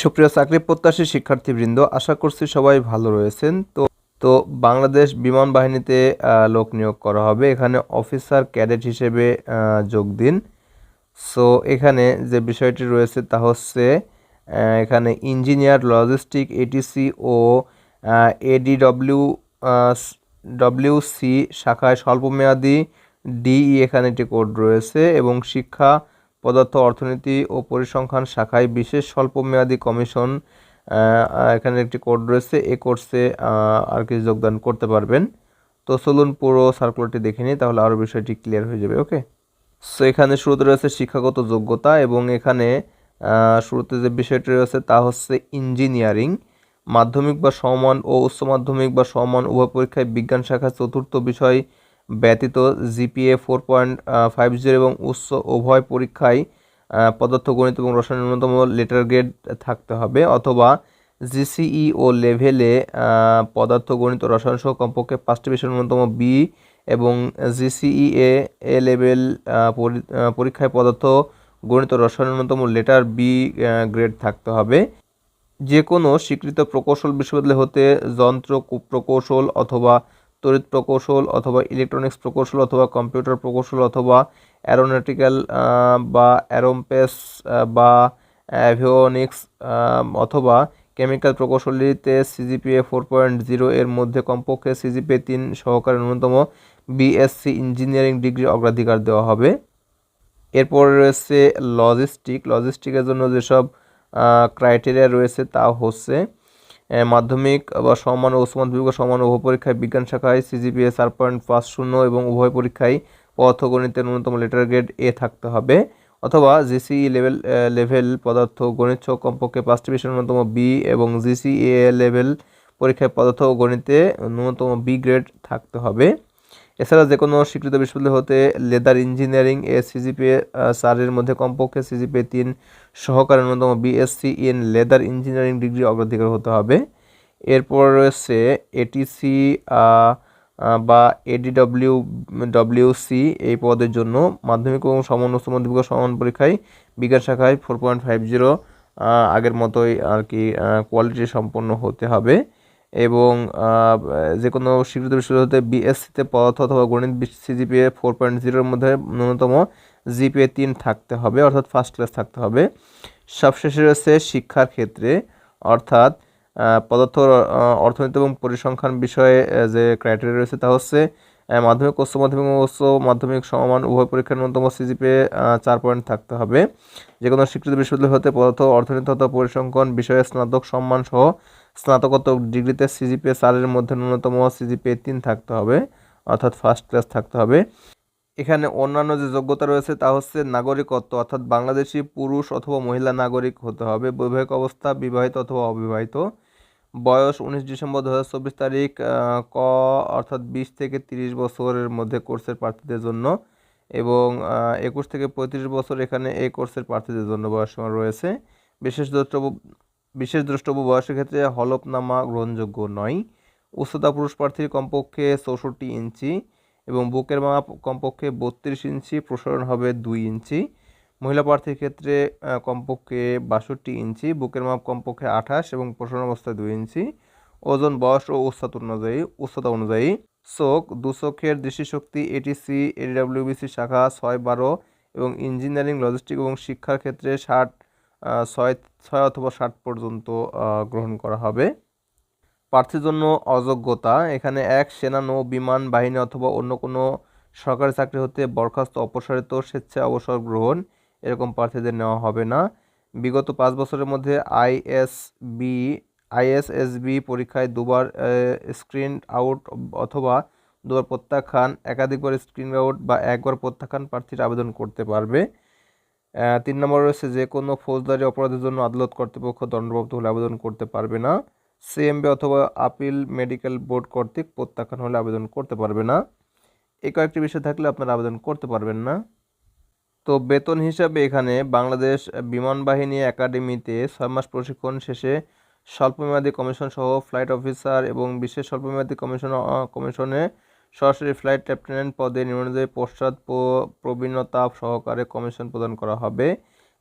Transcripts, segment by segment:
সুপ্রিয় চাকরি প্রত্যাশী শিক্ষার্থীবৃন্দ, আশা করছি সবাই ভালো রয়েছেন। তো তো বাংলাদেশ বিমান বাহিনীতে লোক নিয়োগ করা হবে। এখানে অফিসার ক্যাডেট হিসেবে যোগ দিন। সো, এখানে যে বিষয়টি রয়েছে তা হচ্ছে এখানে ইঞ্জিনিয়ার, লজিস্টিক, এটিসি ও এডিডব্লিউ ডব্লিউ সি শাখায় স্বল্পমেয়াদী ডিই এখানে একটি কোড রয়েছে এবং শিক্ষা পদার্থ অর্থনীতি ও পরিসংখ্যান শাখায় বিশেষ স্বল্পমেয়াদী কমিশন এখানে একটি কোড রয়েছে। এ কোর্সে আর কি যোগদান করতে পারবেন। তো চলুন পুরো সার্কুলারটি দেখে নিই, তাহলে আরও বিষয়টি ক্লিয়ার হয়ে যাবে ওকে সো এখানে শুরুতে রয়েছে শিক্ষাগত যোগ্যতা এবং এখানে শুরুতে যে বিষয়টি রয়েছে তা হচ্ছে ইঞ্জিনিয়ারিং মাধ্যমিক বা সমান ও উচ্চ মাধ্যমিক বা সমান উভয় পরীক্ষায় বিজ্ঞান শাখায় চতুর্থ বিষয় ব্যতীত GPA four point five zero এবং উচ্চ উভয় পরীক্ষায় আহ, পদার্থ গণিত এবং রসায়ন ন্যূনতম লেটার গ্রেড থাকতে হবে অথবা জিসিই ও লেভেলে পদার্থ গণিত রসায়ন সহ কমপক্ষে পাঁচটি বিষয় ন্যূনতম বি এবং জিসিই এ লেভেল পরীক্ষায় পদার্থ গণিত রসায়ন ন্যূনতম লেটার বি গ্রেড থাকতে হবে। যে কোনো স্বীকৃত প্রকৌশল বিশ্ববিদ্যালয় হতে যন্ত্র প্রকৌশল অথবা তড়িৎ প্রকৌশল অথবা ইলেকট্রনিক্স প্রকৌশল অথবা কম্পিউটার প্রকৌশল অথবা অ্যারোনটিক্যাল বা অ্যারোম্পেস বা অ্যাভিওনিক্স অথবা কেমিক্যাল প্রকৌশলীতে সিজিপিএ ফোর পয়েন্ট জিরো এর মধ্যে কমপক্ষে সিজিপিএ তিন সহকারে ন্যূনতম বিএসসি ইঞ্জিনিয়ারিং ডিগ্রি অগ্রাধিকার দেওয়া হবে। এরপর রয়েছে লজিস্টিক লজিস্টিকের জন্য যেসব ক্রাইটেরিয়া রয়েছে তা হচ্ছে মাধ্যমিক বা সমান ও উচ্চ মাধ্যমিক বা সমান উভয় পরীক্ষায় বিজ্ঞান শাখায় সিজিপিএ চার পয়েন্ট পাঁচ শূন্য এবং উভয় পরীক্ষায় পদার্থগণিতের ন্যূনতম লেটার গ্রেড এ থাকতে হবে অথবা জিসিই লেভেল লেভেল পদার্থ গণিত কমপক্ষে পাঁচটি বিষয়ের ন্যূনতম বি এবং জিসিএ লেভেল পরীক্ষায় পদার্থ ও গণিতে ন্যূনতম বি গ্রেড থাকতে হবে। এছাড়া যে কোনো স্বীকৃত বিশ্ববিদ্যালয় হতে লেদার ইঞ্জিনিয়ারিং এ সিজিপিএ চারের মধ্যে কমপক্ষে সিজিপিএ তিন সহকারে ন্যূনতম BSc in leather engineering degree অগ্রাধিকার হতে হবে। এরপর রয়েছে এটিসি বা এডিডব্লিউ ডব্লিউসি এই পদের জন্য মাধ্যমিক এবং সমান উচ্চ মাধ্যমিক সমান পরীক্ষায় বিজ্ঞান শাখায় ফোর পয়েন্ট ফাইভ জিরো আগের মতোই আর কি কোয়ালিটি সম্পন্ন হতে হবে। এবং যে কোনো স্বীকৃত বিশ্ববিদ্যালয়তে বিএসসিতে পদার্থ অথবা গণিত সিজিপিএ ফোর পয়েন্ট জিরোর মধ্যে ন্যূনতম জিপিএ তিন থাকতে হবে, অর্থাৎ ফার্স্ট ক্লাস থাকতে হবে। সবশেষে রয়েছে শিক্ষার ক্ষেত্রে, অর্থাৎ পদার্থ অর্থনীতি এবং পরিসংখ্যান বিষয়ে যে ক্রাইটেরিয়া রয়েছে তা হচ্ছে মাধ্যমিক, উচ্চ মাধ্যমিক উচ্চ মাধ্যমিক সমমান উভয় পরীক্ষার ন্যূনতম সিজিপিএ চার পয়েন্ট থাকতে হবে। যে কোনো স্বীকৃত বিশ্ববিদ্যালয় হতে পদার্থ, অর্থনীতি অথবা পরিসংখ্যান বিষয়ে স্নাতক সম্মান সহ স্নাতকোত্তর ডিগ্রিতে সিজিপিএ চারের মধ্যে ন্যূনতম সিজিপিএ তিন থাকতে হবে, অর্থাৎ ফার্স্ট ক্লাস থাকতে হবে। এখানে অন্যান্য যে যোগ্যতা রয়েছে তা হচ্ছে নাগরিকত্ব, অর্থাৎ বাংলাদেশি পুরুষ অথবা মহিলা নাগরিক হতে হবে, বৈবাহিক অবস্থা, বিবাহিত অথবা অবিবাহিত। বয়স উনিশ ডিসেম্বর দু হাজার চব্বিশ তারিখ ক, অর্থাৎ বিশ থেকে তিরিশ বছরের মধ্যে কোর্সের প্রার্থীদের জন্য এবং একুশ থেকে পঁয়ত্রিশ বছর এখানে এই কোর্সের প্রার্থীদের জন্য বয়সসীমা রয়েছে। বিশেষ দ্রষ্টব্য বিশেষ দ্রষ্টব্য, বয়সের ক্ষেত্রে হলফনামা গ্রহণযোগ্য নয়। উচ্চতা পুরুষ প্রার্থীর কমপক্ষে চৌষট্টি ইঞ্চি এবং বুকের মাপ কমপক্ষে বত্রিশ ইঞ্চি, প্রসারণ হবে দুই ইঞ্চি। মহিলা প্রার্থীর ক্ষেত্রে কমপক্ষে বাষট্টি ইঞ্চি, বুকের মাপ কমপক্ষে আঠাশ এবং প্রসারণ অবস্থায় দুই ইঞ্চি। ওজন, বয়স ও উচ্চতা অনুযায়ী উচ্চতা অনুযায়ী। চোখ, দু চোখের দৃষ্টিশক্তি এটিসি এডব্লিউবিসি শাখা, ছয় বারো এবং ইঞ্জিনিয়ারিং, লজিস্টিক এবং শিক্ষার ক্ষেত্রে ষাট ছয় ছয় অথবা ষাট পর্যন্ত গ্রহণ করা হবে। প্রার্থীর জন্য অযোগ্যতা, এখানে এক সেনা, নৌ, বিমান, বাহিনী অথবা অন্য কোনো সরকারি চাকরি হতে বরখাস্ত, অপসারিত, স্বেচ্ছায় অবসর গ্রহণ, এরকম প্রার্থীদের নেওয়া হবে না। বিগত পাঁচ বছরের মধ্যে আইএসবি, আইএসএসবি পরীক্ষায় দুবার স্ক্রিন আউট অথবা দুবার প্রত্যাখ্যান, একাধিকবার স্ক্রিন আউট বা একবার প্রত্যাখ্যান প্রার্থীরা আবেদন করতে পারবে। তিন নম্বর রয়েছে যে কোনো ফৌজদারি অপরাধের জন্য আদালত কর্তৃপক্ষ দণ্ডপ্রাপ্ত হলে আবেদন করতে পারবে না। সিএমবি অথবা আপিল মেডিকেল বোর্ড কর্তৃক প্রত্যাখ্যান হলে আবেদন করতে পারবে না। এই কয়েকটি বিষয় থাকলে আপনারা আবেদন করতে পারবেন না। তো বেতন হিসাবে এখানে বাংলাদেশ বিমান বাহিনী একাডেমিতে ছয় মাস প্রশিক্ষণ শেষে স্বল্পমেয়াদী কমিশন সহ ফ্লাইট অফিসার এবং বিশেষ স্বল্পমেয়াদী কমিশন কমিশনে সরাসরি ফ্লাইট লেফটেন্যান্ট পদে নিম্নদের পশ্চাৎ প্রবীণতা সহকারে কমিশন প্রদান করা হবে।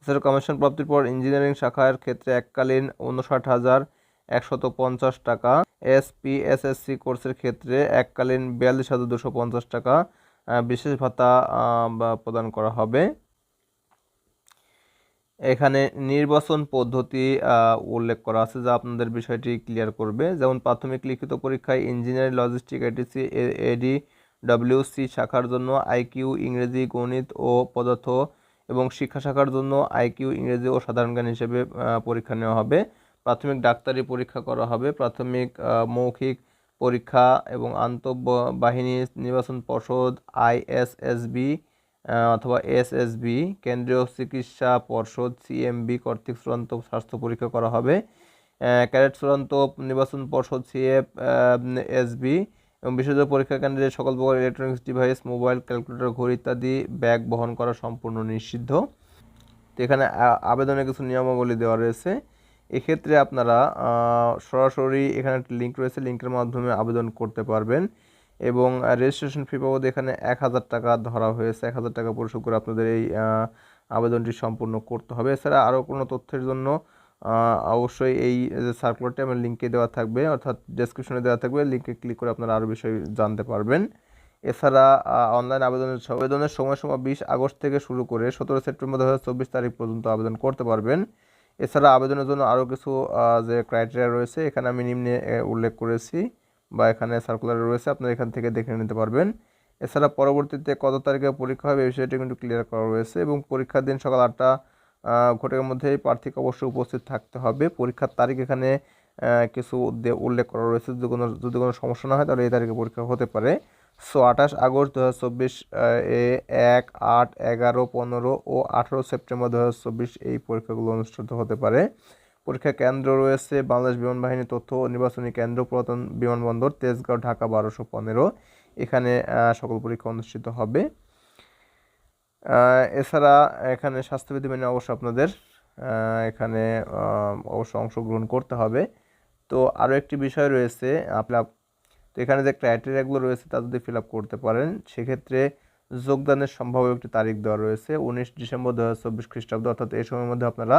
এছাড়া কমিশন প্রাপ্তির পর ইঞ্জিনিয়ারিং শাখার ক্ষেত্রে এককালীন উনষাট হাজার একশত পঞ্চাশ টাকা, এসপিএসএসসি কোর্সের ক্ষেত্রে এককালীন বিয়াল্লিশ হাজার দুশো পঞ্চাশ টাকা বিশেষ ভাতা প্রদান করা হবে। এখানে নির্বাচন পদ্ধতি উল্লেখ করা আছে যা আপনাদের বিষয়টি ক্লিয়ার করবে। যেমন প্রাথমিক লিখিত পরীক্ষায় engineering logistic ITC AD WC শাখার জন্য আইকিউ ইংরেজি, গণিত ও পদার্থ এবং শিক্ষা শাখার জন্য আইকিউ ইংরেজি ও সাধারণ জ্ঞান হিসেবে পরীক্ষা নেওয়া হবে। প্রাথমিক ডাক্তারি পরীক্ষা করা হবে। প্রাথমিক মৌখিক পরীক্ষা এবং আন্তঃবাহিনী নির্বাচন পর্ষদ আইএসএসবি অথবা এসএসবি কেন্দ্রীয় চিকিৎসা পর্ষদ সিএমবি কর্তৃক চূড়ান্ত স্বাস্থ্য পরীক্ষা করা হবে। আহ, ক্যাডেট চূড়ান্ত নির্বাচন পর্ষদ সিএফ এসবি এবং বিশেষজ্ঞ পরীক্ষা কেন্দ্রে সকল প্রকার ইলেকট্রনিক্স ডিভাইস মোবাইল ক্যালকুলেটর ঘড়ি ইত্যাদি ব্যাগ বহন করা সম্পূর্ণ নিষিদ্ধ। তো এখানে আবেদনের কিছু নিয়মাবলী দেওয়া রয়েছে। এক্ষেত্রে আপনারা সরাসরি এখানে একটা লিঙ্ক রয়েছে লিঙ্কের মাধ্যমে আবেদন করতে পারবেন। এবং রেজিস্ট্রেশন ফি বাবদ এখানে এক হাজার টাকা ধরা হয়েছে। এক হাজার টাকা পরিশোধ করে আপনাদের এই আবেদনটি সম্পূর্ণ করতে হবে। এছাড়া আরও কোনো তথ্যের জন্য অবশ্যই এই যে সার্কুলারটি আমার লিঙ্কে দেওয়া থাকবে, অর্থাৎ ডেসক্রিপশনে দেওয়া থাকবে। লিঙ্কে ক্লিক করে আপনারা আরও বিষয় জানতে পারবেন। এছাড়া অনলাইন আবেদনের আবেদনের সময়সীমা বিশ আগস্ট থেকে শুরু করে সতেরো সেপ্টেম্বর দু হাজার চব্বিশ তারিখ পর্যন্ত আবেদন করতে পারবেন। এছাড়া আবেদনের জন্য আরও কিছু যে ক্রাইটেরিয়া রয়েছে, এখানে আমি নিম্নে উল্লেখ করেছি। বা এখানে সার্কুলারে রয়েছে আপনারা এখান থেকে দেখে নিতে পারবেন। এছাড়া পরবর্তীতে কত তারিখে পরীক্ষা হবে এই বিষয়টি কিন্তু ক্লিয়ার করা রয়েছে এবং পরীক্ষার দিন সকাল আটটা আহ, ঘটিকার মধ্যে প্রার্থীকে অবশ্যই উপস্থিত থাকতে হবে। পরীক্ষার তারিখ এখানে কিছু উল্লেখ করা রয়েছে। যদি কোনো যদি কোনো সমস্যা না হয় তাহলে এই তারিখে পরীক্ষা হতে পারে। সো আঠাশ আগস্ট দু হাজার চব্বিশ এ এক আট এগারো পনেরো ও আঠেরো সেপ্টেম্বর দু হাজার চব্বিশ এই পরীক্ষাগুলো অনুষ্ঠিত হতে পারে। পরীক্ষা কেন্দ্র রয়েছে বাংলাদেশ বিমান বাহিনী তথ্য ও নির্বাচনী কেন্দ্র পুরাতন বিমানবন্দর তেজগাঁও ঢাকা বারোশো পনেরো। এখানে সকল পরীক্ষা অনুষ্ঠিত হবে। এছাড়া এখানে স্বাস্থ্যবিধি মেনে অবশ্য আপনাদের এখানে অবশ্য অংশগ্রহণ করতে হবে। তো আরও একটি বিষয় রয়েছে আপনার তো এখানে যে ক্রাইটেরিয়াগুলো রয়েছে তা যদি ফিল আপ করতে পারেন, সেক্ষেত্রে যোগদানের সম্ভাব্য একটি তারিখ দেওয়া রয়েছে, উনিশ ডিসেম্বর দু হাজার চব্বিশ খ্রিস্টাব্দ, অর্থাৎ এই সময়ের মধ্যে আপনারা